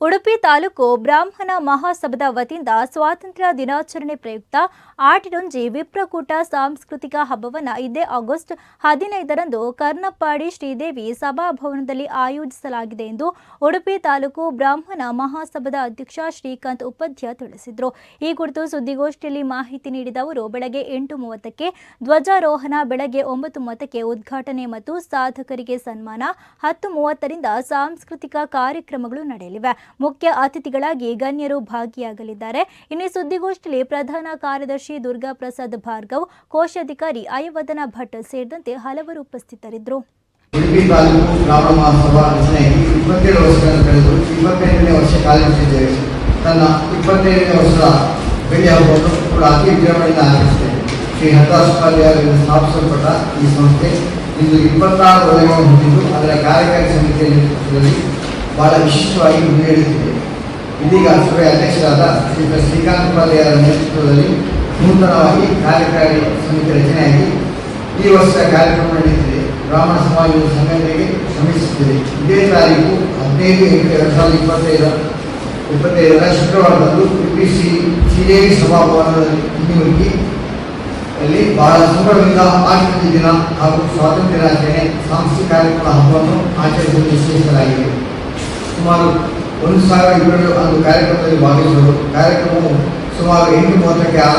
ಉಡುಪಿ ತಾಲೂಕು ಬ್ರಾಹ್ಮಣ ಮಹಾಸಭದ ವತಿಯಿಂದ ಸ್ವಾತಂತ್ರ್ಯ ದಿನಾಚರಣೆ ಪ್ರಯುಕ್ತ ಆಟಿಡೊಂಜಿ ವಿಪ್ರಕೂಟ ಸಾಂಸ್ಕೃತಿಕ ಹಬ್ಬವನ್ನು ಇದೇ ಆಗಸ್ಟ್ ಹದಿನೈದರಂದು ಕರ್ನಪ್ಪಾಡಿ ಶ್ರೀದೇವಿ ಸಭಾಭವನದಲ್ಲಿ ಆಯೋಜಿಸಲಾಗಿದೆ ಎಂದು ಉಡುಪಿ ತಾಲೂಕು ಬ್ರಾಹ್ಮಣ ಮಹಾಸಭದ ಅಧ್ಯಕ್ಷ ಶ್ರೀಕಾಂತ್ ಉಪಾಧ್ಯ ತಿಳಿಸಿದರು. ಈ ಕುರಿತು ಸುದ್ದಿಗೋಷ್ಠಿಯಲ್ಲಿ ಮಾಹಿತಿ ನೀಡಿದ ಅವರು, ಬೆಳಗ್ಗೆ ಎಂಟು ಮೂವತ್ತಕ್ಕೆ ಧ್ವಜಾರೋಹಣ, ಬೆಳಗ್ಗೆ ಒಂಬತ್ತು ಮೂವತ್ತಕ್ಕೆ ಉದ್ಘಾಟನೆ ಮತ್ತು ಸಾಧಕರಿಗೆ ಸನ್ಮಾನ ಹತ್ತು ಮೂವತ್ತರಿಂದ ಸಾಂಸ್ಕೃತಿಕ ಕಾರ್ಯಕ್ರಮಗಳು ನಡೆಯಲಿವೆ. ಮುಖ್ಯ ಅತಿಥಿಗಳಾಗಿ ಗಣ್ಯರು ಭಾಗಿಯಾಗಲಿದ್ದಾರೆ. ಇನ್ನು ಸುದ್ದಿಗೋಷ್ಠಿಯಲ್ಲಿ ಪ್ರಧಾನ ಕಾರ್ಯದರ್ಶಿ ದುರ್ಗಾ ಪ್ರಸಾದ್ ಭಾರ್ಗವ್, ಕೋಶಾಧಿಕಾರಿ ಅಯವದನ ಭಟ್ ಸೇರಿದಂತೆ ಹಲವರು ಉಪಸ್ಥಿತರಿದ್ದರು. ಉಡುಪಿ ತಾಲೂಕು ಶ್ರಾವಣ ಮಹೋತ್ಸವ ರಚನೆ ಇಪ್ಪತ್ತೇಳು ವರ್ಷಗಳನ್ನು ಕಳೆದು ಇಪ್ಪತ್ತೆಂಟನೇ ವರ್ಷ ಕಾಲಿರಿಸಿದ್ದೇವೆ ತನ್ನ ಇಪ್ಪತ್ತೇಳನೇ ವರ್ಷದ ಬೆಳೆಯ ಹಬ್ಬವನ್ನು ಕೂಡ ಅತಿ ವಿಜೃಂಭಣೆಯಿಂದ ಆಚರಿಸಿದ್ದೇವೆ ಶ್ರೀ ಹತಾಶುಪಾಲಿಯವರಿಂದ ಸ್ಥಾಪಿಸಲ್ಪಟ್ಟ ಈ ಸಂಸ್ಥೆ ಇಂದು ಇಪ್ಪತ್ತಾರು ವಲಯಗಳನ್ನು ಹೊಂದಿದ್ದು, ಅದರ ಕಾರ್ಯಕಾರಿ ಸಮಿತಿಯ ನೇತೃತ್ವದಲ್ಲಿ ಬಹಳ ವಿಶಿಷ್ಟವಾಗಿ ಮುನ್ನಡೆಯುತ್ತಿದೆ ಇದೀಗ ಸಭೆಯ ಅಧ್ಯಕ್ಷರಾದ ಶ್ರೀ ಶ್ರೀಕಾಂತ್ ಉಪಾಧ್ಯಾಯರ ನೇತೃತ್ವದಲ್ಲಿ ನೂತನವಾಗಿ ಕಾರ್ಯಕಾರಿ ಸಮಿತಿ ರಚನೆಯಾಗಿ ಈ ವರ್ಷ ಕಾರ್ಯಕ್ರಮ ನಡೆಯುತ್ತಿದೆ. ಬ್ರಾಹ್ಮಣ ಸಮಾಜದ ಸಂಘಟನೆಗೆ ಶ್ರಮಿಸುತ್ತಿದೆ. ಇದೇ ತಾರೀಕು ಹದಿನೈದು ಎಂಟು ಎರಡು ಸಾವಿರದ ಇಪ್ಪತ್ತೈದರ ಇಪ್ಪತ್ತೈದರ ಶುಕ್ರವಾರದಂದು ಪಿ ಸಿ ಶ್ರೀದೇವಿ ಸಭಾಭವನದಲ್ಲಿ ಹಿಂದಿರುಗಿ ಅಲ್ಲಿ ಬಹಳ ಸಂಭ್ರಮದಿಂದ ಆಚರಣೆ ದಿನ ಹಾಗೂ ಸ್ವಾತಂತ್ರ್ಯ ದಿನಾಚರಣೆ ಸಾಂಸ್ಕೃತಿಕ ಕಾರ್ಯಕ್ರಮ ಹಬ್ಬವನ್ನು ಆಚರಿಸಲು ನಿಶ್ಚಯಿಸಲಾಗಿದೆ ಸುಮಾರು ಒಂದು ಸಾವಿರ ಇಬ್ಬರು ಒಂದು ಕಾರ್ಯಕ್ರಮದಲ್ಲಿ ಭಾಗವಹಿಸುವರು ಕಾರ್ಯಕ್ರಮವು ಸುಮಾರು ಎಂಟು ಮೂವತ್ತಕ್ಕೆ ಆರಂಭ